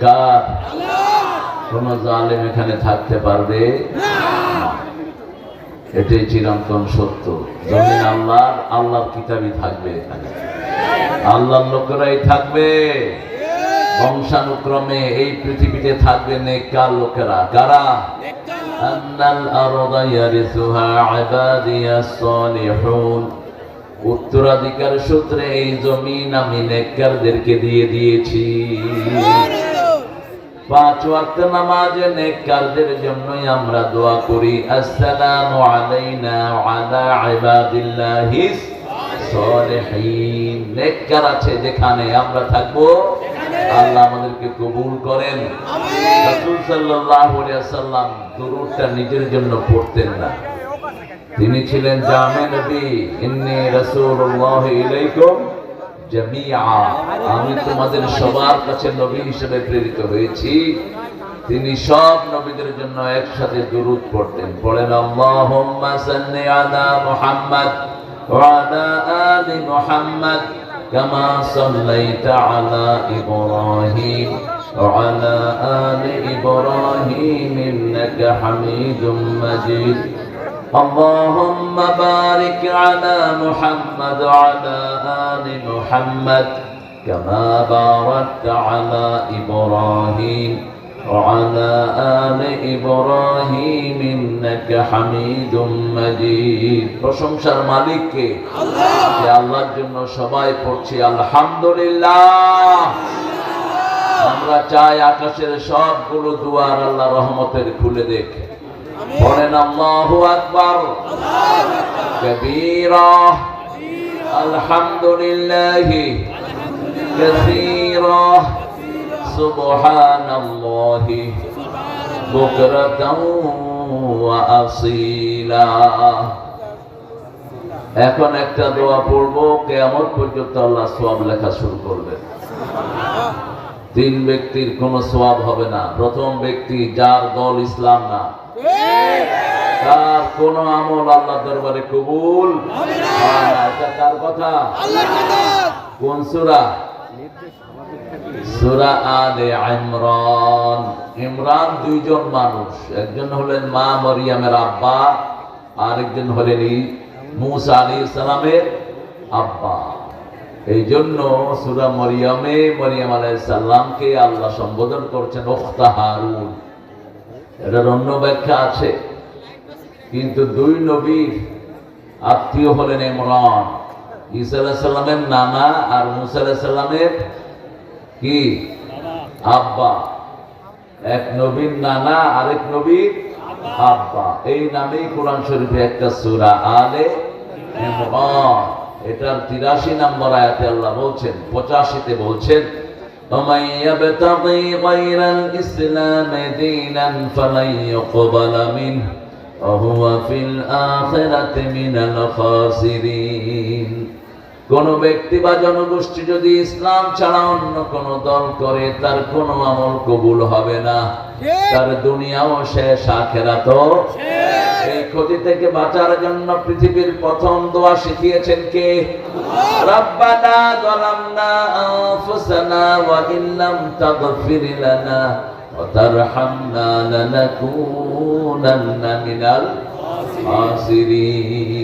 কার? কোন জালেম এখানে থাকতে পারবে? এটাই চিরন্তন সত্য। জমিন আল্লাহর আল্লাহর কিতাবই থাকবে এখানে। আল্লাহর লোকেরাই থাকবে। বংশানুক্রমে এই পৃথিবীতে থাকবে নেককার লোকেরা। কারা? আন্নাল আরদা ইয়ারিসুহা ইবাদিয়াস সালিহুন। উত্তরাধিকার সূত্রে এই জমিন আমি নেককারদেরকে দিয়ে দিয়েছি। পাঁচ ওয়াক্ত নামাজে নেককারদের জন্যই আমরা দোয়া করি আসসালামু আলাইনা আলা ইবাদিল্লাহিস সলিহিন নেককার আছে যেখানে আমরা থাকব আল্লাহ আমাদেরকে কবুল করেন। রাসূল সাল্লাল্লাহু আলাইহি ওয়াসাল্লাম দুরূদটা নিজের জন্য পড়তেন না। তিনি ছিলেন জামে নবী ইন্নী রাসূলুল্লাহ ইলাইকুম জামিআ আমি তোমাদের সবার কাছে নবী হিসেবে প্রেরিত হয়েছি তিনি সব নবীদের জন্য একসাথে দুরূদ পড়তেন পড়েন আল্লাহুম্মা সাল্লি আলা মুহাম্মদ ওয়া আলা আলি মুহাম্মদ কামা সাল্লাইতা আলা ইব্রাহিম وعلى آل إبراهيم إنك حميد مجيد اللهم بارك على محمد وعلى آل محمد كما باركت على إبراهيم وعلى آل إبراهيم إنك حميد مجيد প্রশংসার মালিককে যে আল্লাহর জন্য সবাই পড়ছি আলহামদুলিল্লাহ আমরা চাই আকাশের সবগুলো দুয়ার আল্লাহ রহমতের খুলে দেখে পড়েন আল্লাহু আকবার। কবীরা আলহামদুলিল্লাহ। এখন একটা দোয়া পড়ব, কেয়ামত পর্যন্ত আল্লাহ সোয়াব লেখা শুরু করবেন। তিন ব্যক্তির কোনো সোয়াব হবে না। প্রথম ব্যক্তি যার দল ইসলাম না। তার কোন আমল আল্লাহ দরবারে কবুল কার কথা? কোন সূরা? সূরা আলে ইমরান। ইমরান দুইজন মানুষ। একজন হলেন মা মরিয়মের আব্বা আরেকজন হলেন মূসা সালামের আব্বা। এই জন্য সুরা মরিয়মে মরিয়ম আলাইহিস সালামকে আল্লাহ সম্বোধন করছেন ওখতা হারুন এটার অন্য ব্যাখ্যা আছে। কিন্তু দুই নবীর আত্মীয় হলেন ইমরান। ঈসা নানা আর মুসা আলাইহিস কি? আব্বা। এক নবীর নানা, আরেক নবীর আব্বা। এই নামেই কোরআন শরীফে একটা সূরা আলে এটার 83 নম্বর আয়াতে আল্লাহ বলছেন 85 তে বলছেন ومن يبتغي غير الإسلام دينا فلن يقبل منه وهو في الآخرة من الخاسرين কোন ব্যক্তি বা জনগোষ্ঠী যদি ইসলাম ছাড়া অন্য কোন দল করে তার কোন আমল কবুল হবে না। তার দুনিয়াও শেষ আখেরাত এই ক্ষতি থেকে বাঁচার জন্য পৃথিবীর প্রথম দোয়া শিখিয়েছেন কে? রব্বানা যালামনা আনফুসানা ওয়া ইল্লাম তাগফির লানা ওয়া তারহামনা লানাকুনান্না মিনাল খাসিরিন।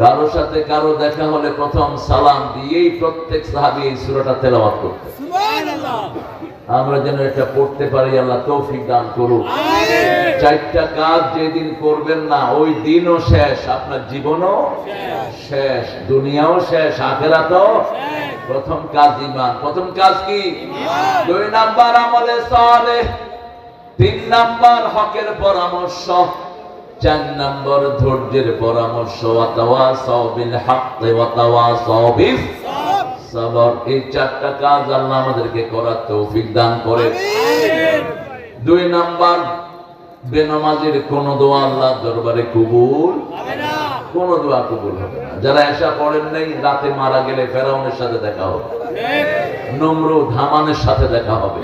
কারও সাথে কারও দেখা হলে প্রথম সালাম দিয়েই প্রত্যেক সাহাবী এই সূরাটা তেলাওয়াত করতেন। আমরা যেন এটা পড়তে পারি আল্লাহ তৌফিক দান করুক। চারটা কাজ যেদিন করবেন না ওই দিনও শেষ আপনার জীবনও শেষ। দুনিয়াও শেষ আখেরাতও প্রথম কাজ ইমান প্রথম কাজ কি? দুই নাম্বার আমলে সালেহ তিন নাম্বার হকের পরামর্শ। চার নাম্বার ধৈর্যের পরামর্শ এই চারটা কাজ আল্লাহ আমাদেরকে করার তৌফিক দান করে। দুই নাম্বার বেনামাজির কোন দোয়া আল্লাহ দরবারে কবুল কোন দোয়া কবুল হবে না। যারা এসা পড়েন নাই রাতে মারা গেলে ফেরাউনের সাথে দেখা হবে। নমরুদ হামানের সাথে দেখা হবে।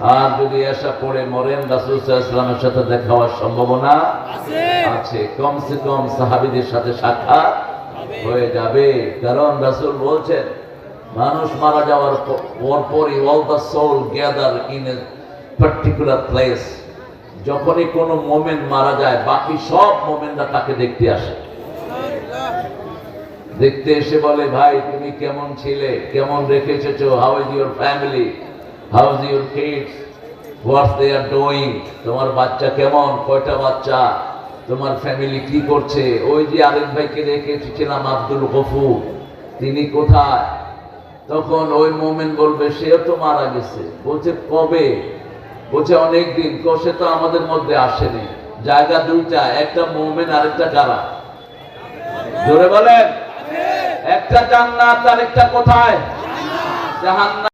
আর যদি এসা পড়ে মরেন রাসূল ইসলামের সাথে দেখা হওয়ার সম্ভাবনা আছে। কমসে কম সাহাবীদের সাথে সাক্ষাৎ হয়ে যাবে। কারণ রাসূল বলছেন মানুষ মারা যাওয়ার পরপরই all the soul gather in a particular place যখনই কোনো মোমেন্ট মারা যায় বাকি সব মোমেন্টরা তাকে দেখতে আসে। দেখতে এসে বলে ভাই তুমি কেমন ছিলে? কেমন রেখে এসেছ how is your family how is your kids what's they are doing তোমার বাচ্চা কেমন? কয়টা বাচ্চা? তোমার ফ্যামিলি কি করছে? ওই যে আরেক ভাইকে রেখে এসেছিলাম, আব্দুল গফুর। তিনি কোথায়? তখন ওই মোমেন্ট বলবে, সেও তো মারা গেছে। বলছে, কবে? বলছে অনেক দিন সে তো আমাদের মধ্যে আসেনি। জায়গা দুইটা, একটা মোমেন্ট আরেকটা কারা জোরে বলেন? একটা জান্নাত আর একটা কোথায় জাহান্নাম